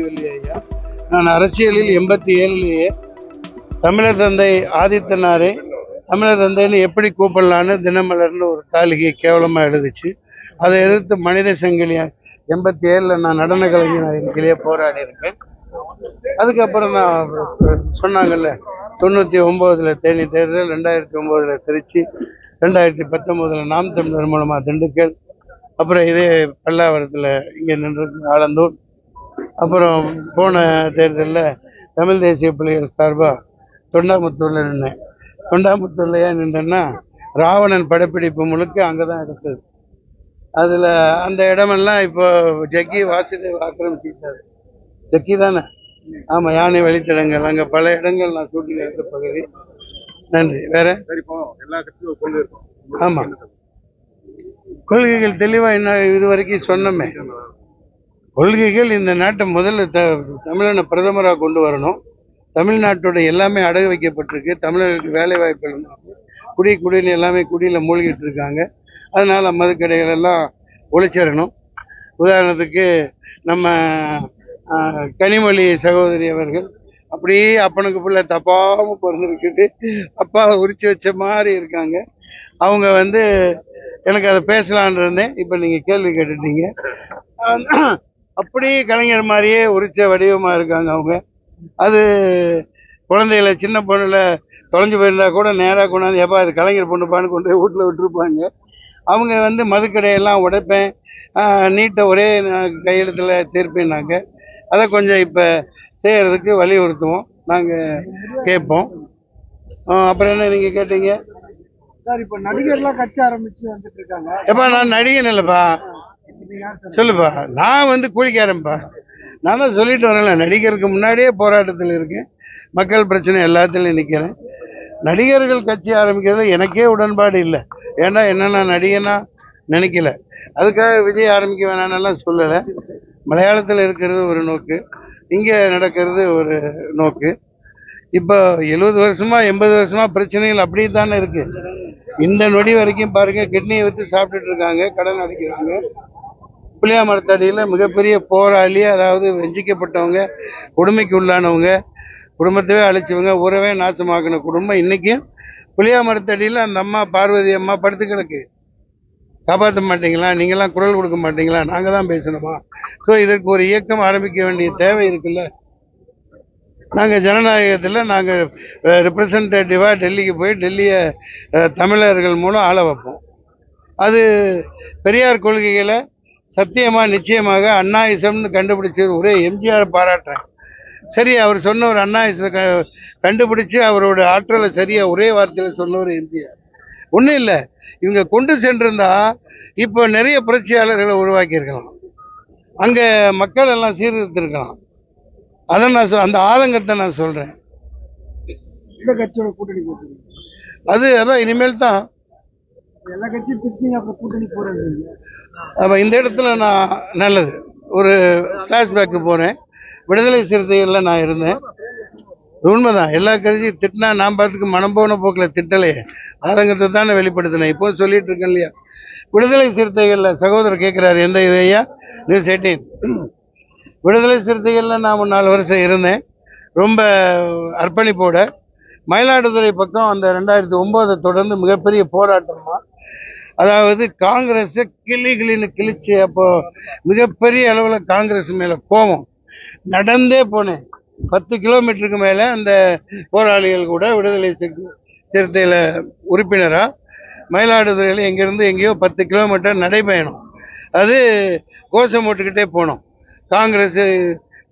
ஐயா நான் அரசியலில் எண்பத்தி ஏழுலேயே தமிழர் தந்தை ஆதித்தனாரை தமிழர் தந்தைன்னு எப்படி கூப்பிடலான்னு தினமலர்னு ஒரு தாளிகை கேவலமாக எழுதுச்சு. அதை எதிர்த்து மனித சங்கிலி எண்பத்தி ஏழில் நான் நடன கலைஞர் இருக்கையிலேயே போராடி இருக்கேன். அதுக்கப்புறம் நான் சொன்னாங்கல்ல தொண்ணூற்றி ஒம்போதில் தேனி தேர்தல் ரெண்டாயிரத்தி ஒம்போதில் திருச்சி ரெண்டாயிரத்தி பத்தொம்போதில் நாம் தமிழர் மூலமாக திண்டுக்கல் அப்புறம் இதே பல்லாவரத்தில் இங்கே நின்று ஆலந்தூர் அப்புறம் போன தேர்தலில் தமிழ் தேசிய பிள்ளைகள் சார்பாக தொண்டாமுத்தூரில் நின்னேன். தொண்டாமுத்தூரில் ஏன் நின்றேன்னா ராவணன் படப்பிடிப்பு முழுக்க அங்கே தான் எடுத்தது அதில் அந்த இடமெல்லாம் இப்போ ஜக்கி வாசுதேவ் ஆக்கிரமிச்சிட்டாரு. ஜக்கி தானே? ஆமாம் யானை வழித்தடங்கள் அங்கே பல இடங்கள் நான் ஷூட்டிங் எடுத்த பகுதி. நன்றி. வேற? ஆமாம் கொள்கைகள் தெளிவாக என்ன இது வரைக்கும் சொன்னோமே. கொள்கைகள் இந்த நாட்டை முதல்ல த தமிழனை பிரதமராக கொண்டு வரணும். தமிழ்நாட்டோட எல்லாமே அடகு வைக்கப்பட்டிருக்கு. தமிழர்களுக்கு வேலை வாய்ப்புகள் இருக்கு. குடி குடின்னு எல்லாமே குடியில் மூழ்கிட்டு இருக்காங்க. அதனால் மதுக்கடைகள் எல்லாம் ஒழிச்சிடணும் உதாரணத்துக்கு நம்ம கனிமொழி சகோதரி அவர்கள் அப்படியே அப்பனுக்கு பிள்ளை தப்பாமல் பிறந்திருக்குது. அப்பாவை உரிச்சு வச்ச மாதிரி இருக்காங்க. அவங்க வந்து எனக்கு அதை பேசலான் இருந்தேன். இப்போ நீங்கள் கேள்வி கேட்டுட்டீங்க. ஆஹ், அப்படியே கலைஞர் மாதிரியே உரிச்ச வடிவமாக இருக்காங்க அவங்க. அது குழந்தைகள சின்ன பொண்ணுல தொலைஞ்சு போயிருந்தா கூட நேராக கொண்டாந்து எப்பா அது கலைஞர் பொண்ணுப்பான்னு கொண்டு போய் வீட்டில் விட்டுருப்பாங்க. அவங்க வந்து மதுக்கடையெல்லாம் உடைப்பேன். நீட்டை ஒரே கையெழுத்தில் தீர்ப்பேனாங்க. அதை கொஞ்சம் இப்போ செய்கிறதுக்கு வலியுறுத்துவோம். நாங்கள் கேட்போம். அப்புறம் என்ன நீங்கள் கேட்டீங்க? சார் இப்ப நடிகர்லாம் கட்சி ஆரம்பிச்சு வந்துட்டு இருக்காங்க. எப்பா நான் நடிகன் இல்லைப்பா. சொல்லுப்பா நான் வந்து கூலிக்காரன்ப்பா. நான் தான் சொல்லிட்டு வரேன்ல நடிகருக்கு முன்னாடியே போராட்டத்தில் இருக்கேன். மக்கள் பிரச்சனை எல்லாத்துலேயும் நிற்கிறேன் நடிகர்கள் கட்சி ஆரம்பிக்கிறது எனக்கே உடன்பாடு இல்லை. ஏன்னா என்னென்ன நடிகனா நினைக்கல. அதுக்காக விஜய் ஆரம்பிக்க வேணான்னெல்லாம் சொல்லலை. மலையாளத்தில் இருக்கிறது ஒரு நோக்கு. இங்கே நடக்கிறது ஒரு நோக்கு. இப்போ எழுபது வருஷமாக எண்பது வருஷமாக பிரச்சனைகள் அப்படி தானே இருக்குது இந்த நொடி வரைக்கும் பாருங்கள் கிட்னியை விற்று சாப்பிட்டுட்டு இருக்காங்க கடன் அடைக்கிறாங்க. புளியா மரத்தடியில் மிகப்பெரிய போராளி அதாவது வெஞ்சிக்கப்பட்டவங்க கொடுமைக்கு உள்ளானவங்க குடும்பத்தவே அழிச்சவங்க உறவே நாசமாக்கின குடும்பம் இன்றைக்கும் புளியா மரத்தடியில் அந்த அம்மா பார்வதி அம்மா படுத்து கிடக்கு. காப்பாற்ற மாட்டீங்களா? நீங்களாம் குரல் கொடுக்க மாட்டீங்களா? நாங்கள் தான் பேசணுமா? ஸோ இதற்கு ஒரு இயக்கம் ஆரம்பிக்க வேண்டிய தேவை இருக்குல்ல? நாங்கள் ஜனநாயகத்தில் நாங்கள் ரிப்ரசன்டேட்டிவாக டெல்லிக்கு போய் டெல்லியை தமிழர்கள் மூலம் ஆள வைப்போம். அது பெரியார் கொள்கைகளை சத்தியமாக நிச்சயமாக அண்ணாயிசம்னு கண்டுபிடிச்சது ஒரே எம்ஜிஆர் பாராட்டுறேன். சரி அவர் சொன்ன ஒரு அண்ணாயிசத்தை க கண்டுபிடிச்சு அவரோட ஆற்றலை சரியாக ஒரே வார்த்தையில் சொன்னவர் எம்ஜிஆர். ஒன்றும் இல்லை இவங்க கொண்டு சென்றிருந்தா இப்போ நிறைய புரட்சியாளர்களை உருவாக்கியிருக்கலாம். அங்கே மக்கள் எல்லாம் சீர்திருத்திருக்கலாம். அதை நான் சொ- அந்த ஆதங்கத்தை நான் சொல்கிறேன் கட்சியோட கூட்டணி போட்டுருக்கீங்க? அது அதான் இனிமேல் தான். எல்லா கட்சியும் பிரிச்சிங்க அப்போ கூட்டணி போகிறது அப்போ இந்த இடத்துல நான் நல்லது. ஒரு ஃப்ளாஷ்பேக்கு போகிறேன் விடுதலை சிறுத்தைகளில் நான் இருந்தேன். உண்மைதான். எல்லா கட்சியும் திட்டினா நான் பாட்டுக்கு மனம் போன போக்கில் திட்டலையே. ஆதங்கத்தை தானே வெளிப்படுத்தினேன். இப்போ சொல்லிட்டு இருக்கேன் இல்லையா? விடுதலை சிறுத்தைகளில் சகோதரர் கேட்குறாரு எந்த இது ஐயா? News eighteen. விடுதலை சிறுத்தைகளில் நான் ஒரு நாலு வருஷம் இருந்தேன். ரொம்ப அர்ப்பணிப்போட. மயிலாடுதுறை பக்கம் அந்த ரெண்டாயிரத்தி ஒம்போதை தொடர்ந்து மிகப்பெரிய போராட்டமாக அதாவது காங்கிரஸை கிளி கிளின்னு கிழிச்சு அப்போ மிகப்பெரிய அளவில் காங்கிரஸ் மேலே கோபம். நடந்தே போனேன். பத்து கிலோமீட்டருக்கு மேலே அந்த போராளிகள் கூட விடுதலை சிறு- சிறுத்தையில் உறுப்பினராக மயிலாடுதுறையில் எங்கேருந்து எங்கேயோ பத்து கிலோமீட்டர் நடைபயணம். அது கோஷம் போட்டுக்கிட்டே போனோம். காங்கிரஸ்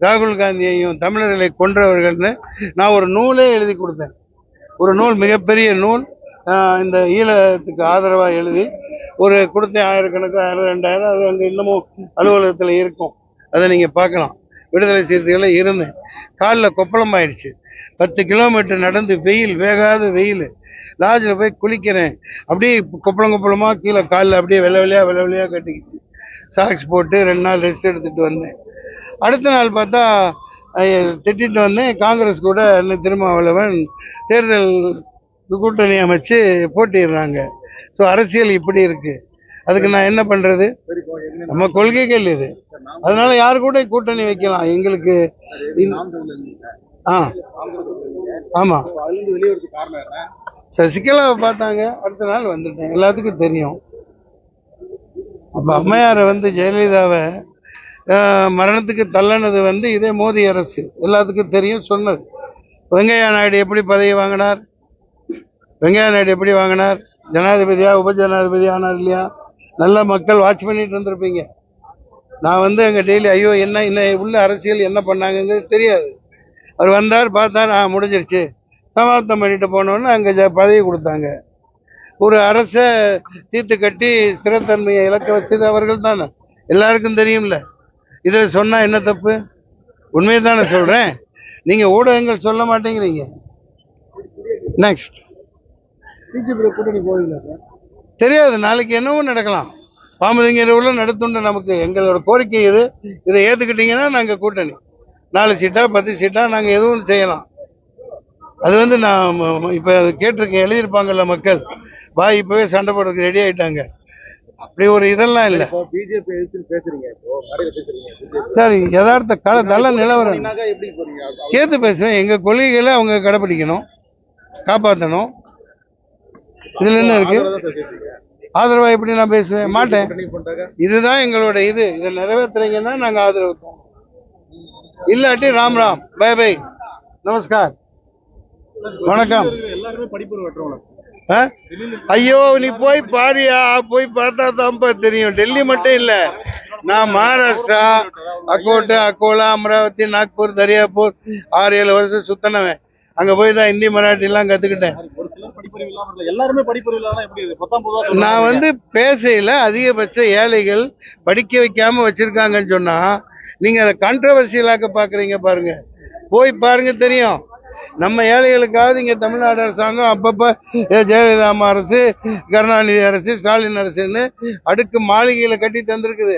ராகுல் காந்தியையும் தமிழர்களை கொன்றவர்கள்னு நான் ஒரு நூலே எழுதி கொடுத்தேன். ஒரு நூல் மிகப்பெரிய நூல். இந்த ஈழத்துக்கு ஆதரவாக எழுதி ஒரு கொடுத்தேன் ஆயிரக்கணக்கு ஆயிரம் ரெண்டாயிரம் அது அங்கே இன்னமும் அலுவலகத்தில் இருக்கும். அதை நீங்கள் பார்க்கலாம். விடுதலை சிறுத்தைகளில் இருந்தேன் காலில் கொப்பளம் ஆயிடுச்சு. பத்து கிலோமீட்டர் நடந்து வெயில் வேகாத வெயில். லாட்ஜில் போய் குளிக்கிறேன். அப்படியே கொப்பளம் கொப்பளமாக கீழே காலில் அப்படியே வெள்ளை வெள்ளையாக வெள்ளை வெள்ளையாக கட்டிக்கிச்சு. சாக்ஸ் போட்டு ரெண்டு நாள் ரெஸ்ட் எடுத்துகிட்டு வந்தேன். அடுத்த நாள் பார்த்தா திட்டிட்டு வந்தேன். காங்கிரஸ் கூட அண்ணன் திருமாவளவன் தேர்தல் கூட்டணி அமைச்சு போட்டிடுறாங்க. ஸோ அரசியல் இப்படி இருக்கு. அதுக்கு நான் என்ன பண்றது? நம்ம கொள்கைகள் இது. அதனால யாரு கூட கூட்டணி வைக்கலாம்? எங்களுக்கு ஆ. ஆமா. சசிகலாவை பார்த்தாங்க. அடுத்த நாள் வந்துட்டேன். எல்லாத்துக்கும் தெரியும். அப்ப அம்மையாரை வந்து ஜெயலலிதாவை மரணத்துக்கு தள்ளனது வந்து இதே மோடி அரசு. எல்லாத்துக்கும் தெரியும் சொன்னது. வெங்கையா நாயுடு எப்படி பதவி வாங்கினார்? வெங்கையா நாயுடு எப்படி வாங்கினார்? ஜனாதிபதியா உப ஜனாதிபதி ஆனார் இல்லையா? நல்ல மக்கள் வாட்ச் பண்ணிட்டு இருந்திருப்பீங்க. நான் வந்து அங்கே டெய்லி ஐயோ என்ன என்ன உள்ள அரசியல் என்ன பண்ணாங்கங்கிறது தெரியாது. அவர் வந்தார் பார்த்தார் ஆ முடிஞ்சிருச்சு. சமாப்தம் பண்ணிட்டு போனோன்னு அங்கே பதவி கொடுத்தாங்க. ஒரு அரசை தீர்த்து கட்டி ஸ்திரத்தன்மையை இழக்க வச்சது அவர்கள் தானே. எல்லாருக்கும் தெரியும்ல. இதை சொன்னால் என்ன தப்பு? உண்மையை தானே சொல்கிறேன் நீங்கள் ஊடகங்கள் சொல்ல மாட்டேங்கிறீங்க. நெக்ஸ்ட் பிஜேபி கூட்டணி போவீங்களா சார். தெரியாது நாளைக்கு என்னவும் நடக்கலாம். பாமதிங்கிற உள்ள நடத்துண்டு நமக்கு எங்களோட கோரிக்கை இது. இதை ஏற்றுக்கிட்டீங்கன்னா நாங்கள் கூட்டணி. நாலு சீட்டா பத்து சீட்டா நாங்கள் எதுவும் செய்யலாம். அது வந்து நான் இப்ப கேட்டிருக்கேன் எழுதியிருப்பாங்கல்ல மக்கள். பாய் இப்பவே சண்டை போடுறதுக்கு ரெடி ஆயிட்டாங்க. அப்படி ஒரு இதெல்லாம் இல்லை. பிஜேபி பேசுறீங்க. சார் யதார்த்த கால நல்ல நிலவரம். கேத்து பேசுவேன். எங்க கொள்கைகளை அவங்க கடைப்பிடிக்கணும் காப்பாற்றணும் இதுல என்ன இருக்கு? ஆதரவா தான் சார் கேட்குறீங்க ஆதரவா எப்படி நான் பேசுவேன்? மாட்டேன். இதுதான் எங்களோட இது. இதை நிறைவேற்றுறீங்கன்னா நாங்க ஆதரவு தரோம். இல்லாட்டி ராம் ராம். Bye bye. நமஸ்கார். வணக்கம்? ஐயோ நீ போய் பாரியா? போய் பார்த்தா தான்ப்பா தெரியும். டெல்லி மட்டும் இல்ல. நான் மகாராஷ்டிரா அக்கோட்டு அக்கோலா அமராவதி நாக்பூர் தரியாப்பூர் ஆறு ஏழு வருஷம் சுத்தினவன். அங்க போய் தான் ஹிந்தி மராட்டி எல்லாம் கத்துக்கிட்டேன். படிப்பறிவு எல்லாருமே படிப்பறிவு எப்படி பத்தாம் நான் வந்து பேசையில அதிகபட்ச ஏழைகள் படிக்க வைக்காம வச்சிருக்காங்கன்னு சொன்னா நீங்க அதை கான்ட்ரவர்சியலாக்க பாக்குறீங்க பாருங்க. போய் பாருங்க தெரியும். நம்ம ஏழைகளுக்காவது இங்க தமிழ்நாடு அரசாங்கம் அப்பப்ப ஜெயலலிதா அம்மா அரசு கருணாநிதி அரசு ஸ்டாலின் அரசுன்னு அடுக்கு மாளிகையில கட்டி தந்திருக்குது.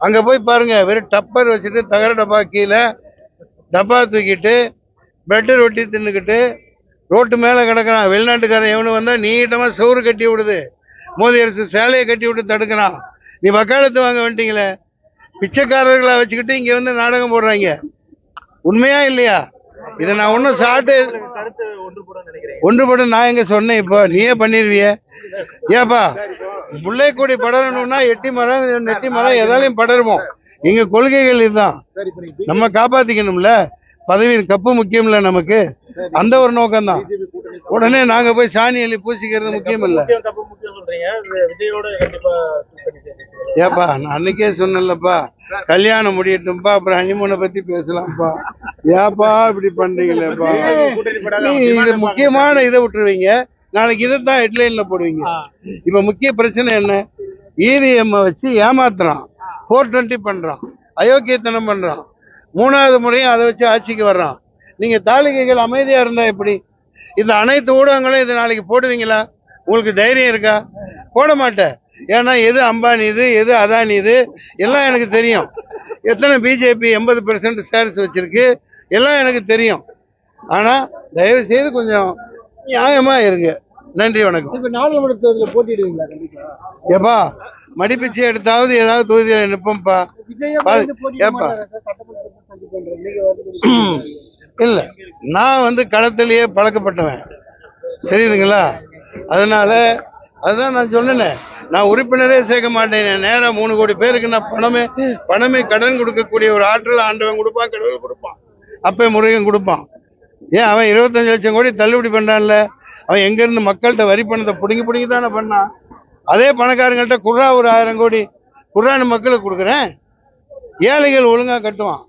அங்க போய் பாருங்க வெறும் டப்பர் வச்சுட்டு தகர டப்பா கீழே டப்பா தூக்கிட்டு பிரெட்டு ரொட்டி தின்னுக்கிட்டு ரோட்டு மேலே கிடக்கிறான். வெளிநாட்டுக்காரன் எவனு வந்தால் நீட்டமாக சோறு கட்டி விடுது. மோதி அரசு சேலையை கட்டி விட்டு தடுக்கிறான். நீ வக்காலத்து வாங்க வந்துட்டீங்களே. பிச்சைக்காரர்களை வச்சுக்கிட்டு இங்கே வந்து நாடகம் போடுறாங்க. உண்மையா இல்லையா? இதை நான் ஒன்றும் சாப்பிட்டு ஒன்றுபடும் நான் எங்க சொன்னேன் இப்போ. நீயே பண்ணிடுவிய ஏப்பா முல்லைக்கொடி படரணும்னா எட்டி மரம் நெட்டி மரம் எதாலையும் படருமோ? எங்க கொள்கைகள் இதுதான். நம்ம காப்பாத்திக்கணும்ல. பதவியின் கப்பு முக்கியம்ல நமக்கு. அந்த ஒரு பிஜேபி கூட்டணி உடனே நாங்க போய் சாணி அள்ளி பூசிக்கிறது முக்கியம் இல்ல. ஏப்பா நான் அன்னைக்கே சொன்னேன்லப்பா. கல்யாணம் முடியட்டும்பா அப்புறம் ஹனிமூனை பத்தி பேசலாம்ப்பா. ஏப்பா இப்படி பண்றீங்களேப்பா. இது முக்கியமான இதை விட்டுருவீங்க. நாளைக்கு இதை தான் ஹெட்லைன்ல போடுவீங்க இப்ப முக்கிய பிரச்சனை என்ன? இவிஎம் வச்சு ஏமாத்துறான். ஃபோர் டுவெண்ட்டி பண்றான். அயோக்கியத்தனம் பண்றான். மூணாவது முறையும் அதை வச்சு ஆட்சிக்கு வர்றான். நீங்க தாலிகைகள் அமைதியா இருந்தா எப்படி? இந்த அனைத்து ஊடகங்களும் இது நாளைக்கு போடுவீங்களா? உங்களுக்கு தைரியம் இருக்கா? போட மாட்டேன். ஏன்னா எது அம்பானி இது எது அதானி இது எல்லாம் எனக்கு தெரியும். எத்தனை பிஜேபி எண்பது பெர்சன்ட் ஷேர்ஸ் வச்சிருக்கு எல்லாம் எனக்கு தெரியும். ஆனா தயவு செய்து கொஞ்சம் நியாயமா இருங்க. நன்றி வணக்கம். இப்ப நாடாளுமன்ற தேர்தலில் போட்டியிடுவீங்களா கண்டிப்பா? ஏப்பா மடிப்பிச்சை எடுத்தாவது ஏதாவது தொகுதியில் நிற்போம்ப்பா ஏப்பா. இல்லை. நான் வந்து களத்திலேயே பழக்கப்பட்டவன். சரிதுங்களா? அதனால அதுதான் நான் சொன்னேனே. நான் உறுப்பினரே சேர்க்க மாட்டேன். நேராக மூணு கோடி பேருக்கு நான் பணமே பணமே கடன் கொடுக்கக்கூடிய ஒரு ஆற்றல் ஆண்டவன் கொடுப்பான் கடவுள் கொடுப்பான். அப்பே முருகன் கொடுப்பான். ஏன் அவன் இருபத்தஞ்சு லட்சம் கோடி தள்ளுபடி பண்ணுறான்ல அவன் எங்கேருந்து மக்கள்கிட்ட வரி பணத்தை பிடுங்கி பிடுங்கி தானே பண்ணான்? அதே பணக்காரங்கள்ட்ட குர்ரா ஒரு ஆயிரம் கோடி குர்ரான்னு மக்களுக்கு கொடுக்குறேன். ஏழைகள் ஒழுங்காக கட்டுவான்.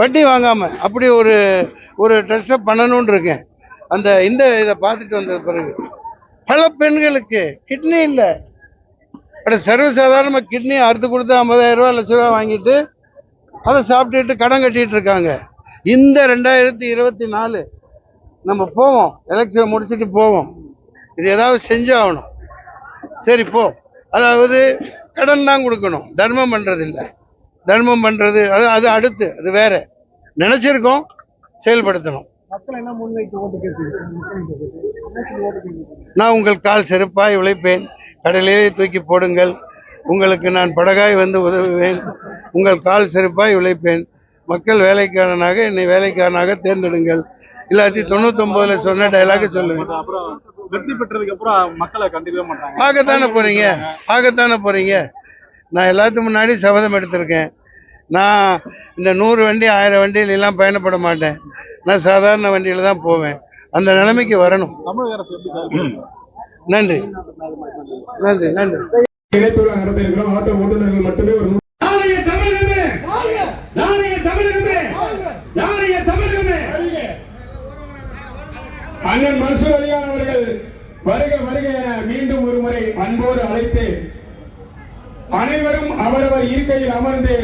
வட்டி வாங்காமல் அப்படி ஒரு ஒரு ட்ரெஸ்ஸை பண்ணணும்னு இருக்கேன். அந்த இந்த இதை பார்த்துட்டு வந்த பிறகு பல பெண்களுக்கு கிட்னி இல்லை. அட சர்வசாதாரணமாக கிட்னி அறுத்து கொடுத்து ஐம்பதாயிரம் ரூபா லட்ச ரூபா வாங்கிட்டு அதை சாப்பிட்டுட்டு கடன் கட்டிகிட்டு இருக்காங்க. இந்த ரெண்டாயிரத்தி இருபத்தி நாலு நம்ம போவோம். எலெக்ஷன் முடிச்சுட்டு போவோம். இது ஏதாவது செஞ்சாகணும் சரி போ. அதாவது கடன் தான் கொடுக்கணும். தர்மம் பண்ணுறதில்லை தர்மம் பண்றது அது அது அடுத்து அது வேற. நினைச்சிருக்கோம் செயல்படுத்தணும். நான் உங்கள் கால் செருப்பாய் உழைப்பேன். கடலிலே தூக்கி போடுங்கள். உங்களுக்கு நான் படகாய் வந்து உதவுவேன். உங்கள் கால் செருப்பாய் உழைப்பேன். மக்கள் வேலைக்காரனாக என்னை வேலைக்காரனாக தேர்ந்தெடுங்கள். இல்லாட்டி தொண்ணூத்தொன்பதுல சொன்ன டைலாக சொல்லுவேன். வெற்றி பெற்றதுக்கு அப்புறம் மக்களை கண்டுக்கவே மாட்டாங்க. பார்க்கத்தானே போறீங்க. பார்க்கத்தானே போறீங்க. நான் எல்லாத்துக்கும் முன்னாடி சபதம் எடுத்திருக்கேன். நான் இந்த நூறு வண்டி ஆயிரம் வண்டியில எல்லாம் பயணப்பட மாட்டேன். நான் சாதாரண வண்டியில தான் போவேன். அந்த நிலைமைக்கு வரணும். தமிழக அரசு எப்படி சார் நன்றி. நன்றி நன்றி. ஆட்டோ ஓட்டுநர்கள் மட்டுமே ஒரு நாளைய தமிழகமே! நாளைய தமிழகமே! நாளைய தமிழகமே! அண்ணன் மன்சூர் அலியான் அவர்கள் வருக வருக என மீண்டும் ஒரு முறை அன்போடு அழைத்து அனைவரும் அவரவர் இருக்கையில் அமர்ந்து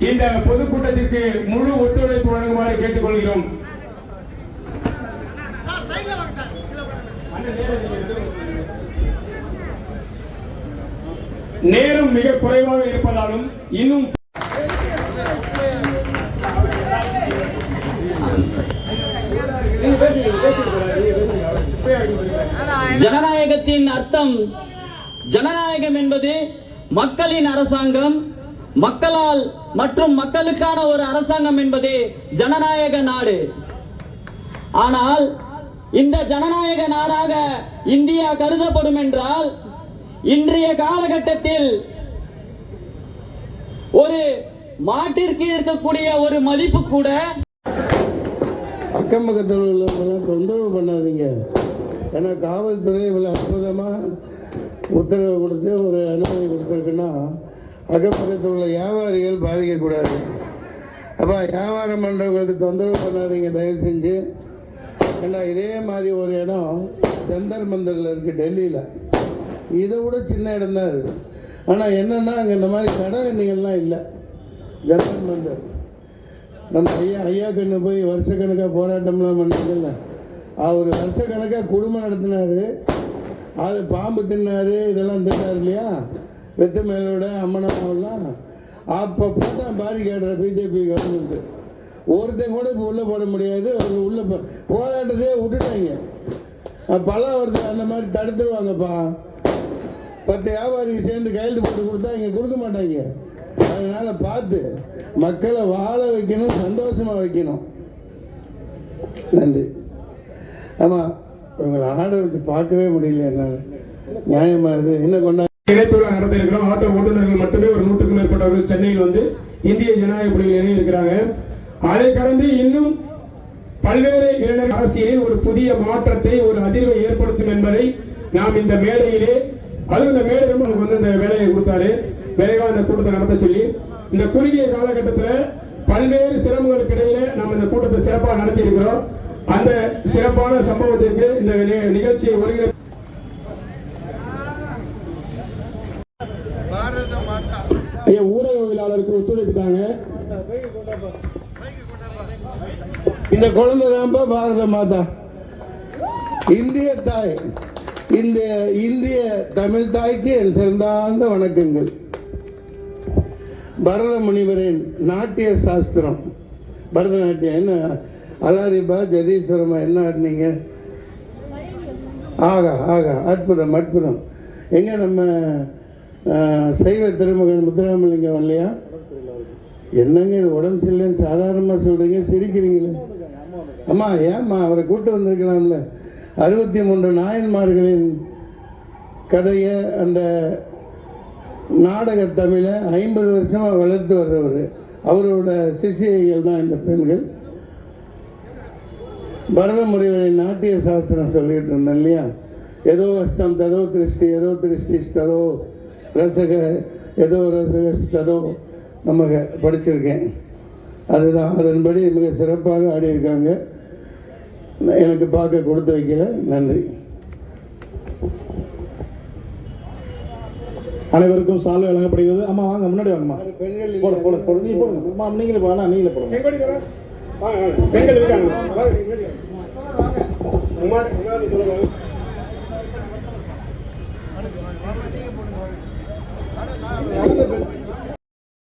இந்த பொதுக்கூட்டத்திற்கு முழு ஒத்துழைப்பு வழங்குமாறு கேட்டுக்கொள்கிறோம். நேரம் மிக குறைவாக இருப்பதாலும் இன்னும் ஜனநாயகத்தின் அர்த்தம் ஜனநாயகம் என்பது மக்களின் அரசாங்கம் மக்களால் மற்றும் மக்களுக்கான ஒரு அரசாங்கம் என்பது ஜனநாயக நாடு. ஆனால் இந்த ஜனநாயக நாடாக இந்தியா கருதப்படும் என்றால் இன்றைய காலகட்டத்தில் ஒரு மாட்டிற்கு இருக்கக்கூடிய ஒரு மதிப்பு கூட அக்கம் பக்கத்தில் தொந்தரவு பண்ணாதீங்க. ஏன்னா காவல்துறை இவ்வளோ அற்புதமாக உத்தரவு கொடுத்து ஒரு அனுமதி கொடுத்துருக்குன்னா அக்கம்பக்கத்தில் உள்ள வியாபாரிகள் பாதிக்கக்கூடாது. அப்போ வியாபாரம் பண்ணுறவங்களுக்கு தொந்தரவு பண்ணாதீங்க தயவு செஞ்சு. ஏன்னா இதே மாதிரி ஒரு இடம் ஜந்தர் மந்தரில் இருக்குது டெல்லியில். இதை விட சின்ன இடம் தான் அது. ஆனால் என்னென்னா அங்கே இந்த மாதிரி கடை எண்ணிகள்லாம் இல்லை. ஜந்தர் மந்தர். நம்ம ஐயா ஐயா கண்ணு போய் வருஷக்கணக்காக போராட்டம்லாம் பண்ணதில்ல அவர் வருஷக்கணக்காக குடும்பம் நடத்தினார். அது பாம்பு தின்னாரு இதெல்லாம் தின்னார் இல்லையா? வெத்து மேலோட அம்மனம்லாம் அப்போ பார்த்தா பாரி கேடுற பிஜேபி கவர்மெண்ட். ஒருத்தன் கூட இப்போ உள்ளே போட முடியாது. அவங்க உள்ள போ- போராட்டத்தையே விட்டுட்டாங்க. அஹ் பலம் வருது அந்த மாதிரி தடுத்துருவாங்கப்பா. பத்து வியாபாரிக்கு சேர்ந்து கையெழுத்து போட்டு கொடுத்தா இங்கே கொடுக்க மாட்டாங்க. அதனால பார்த்து மக்களை வாழ வைக்கணும் சந்தோஷமாக வைக்கணும். நன்றி. ஆமாம் இவங்களை ஆட வச்சு பார்க்கவே முடியல என்னால். நியாயமா இது? என்ன கொண்டா இணைப்புகளை நடத்திருக்கிறோம் ஆட்டோ ஓட்டுநர்கள் மட்டுமே ஒரு நூற்றுக்கும் மேற்பட்டவர்கள் சென்னையில் வந்து இந்திய ஜனநாயக பள்ளியில் இணையிருக்கிறாங்க அதை கடந்து இன்னும் பல்வேறு இளைஞர் அரசியலில் ஒரு புதிய மாற்றத்தை ஒரு அதிர்வை ஏற்படுத்தும் என்பதை நாம் இந்த மேடையிலே அதுவும் இந்த மேடை ரொம்ப நமக்கு வந்து இந்த வேலையை கொடுத்தாரு விரைவாக இந்த கூட்டத்தை நடத்த சொல்லி இந்த குறுகிய காலகட்டத்தில் பல்வேறு சிரமங்களுக்கு இடையிலே நாம் இந்த கூட்டத்தை சிறப்பாக நடத்தி இருக்கிறோம் அந்த சிறப்பான சம்பவத்திற்கு இந்த நிகழ்ச்சியை ஒருங்கிணை ஊடகவியலாளருக்கு ஒத்துழைப்பு இந்த குழந்தை தான்ப்பா பாரத மாதா. இந்திய தாய் இந்த இந்திய தமிழ் தாய்க்கு என் சிறந்தார்ந்த வணக்கங்கள். பரத முனிவரின் நாட்டிய சாஸ்திரம் பரதநாட்டியம் என்ன? அலாரிபா ஜதீஸ்வரமா என்ன ஆடினீங்க? ஆகா ஆகா அற்புதம் அற்புதம். எங்கே நம்ம சைவ திருமகன் முத்துராமலிங்கம் இல்லையா என்னங்க இது உடம்பு சரியில்லைன்னு சாதாரணமாக சொல்கிறீங்க சிரிக்கிறீங்களே. அம்மா ஏம்மா அவரை கூட்டு வந்திருக்கலாம்ல. அறுபத்தி மூன்று நாயன்மார்களின் கதையை அந்த நாடக தமிழை ஐம்பது வருஷமாக வளர்த்து வர்றவர். அவரோட சிஷியைகள் தான் இந்த பெண்கள். பரத முறைகளின் நாட்டிய சாஸ்திரம் சொல்லிட்டு இருந்தேன் இல்லையா? ஏதோ அஸ்தம் ததோ திருஷ்டி ஏதோ திருஷ்டி ததோ ரசக ஏதோ ரசக ததோ நம்ம படிச்சிருக்கேன். அதுதான். அதன்படி மிக சிறப்பாக ஆடியிருக்காங்க. எனக்கு பார்க்க கொடுத்து வைக்கல. நன்றி. அனைவருக்கும் சால்வை வழங்கப்படுகிறது. அம்மா வாங்க முன்னாடி வாங்கம்மா. போட போட போட. நீ போடுங்க அம்மா நீங்களே போடலாம் நீங்களே போடுங்க பெண்கள் இருக்காங்க உமா- சொல்லுங்க.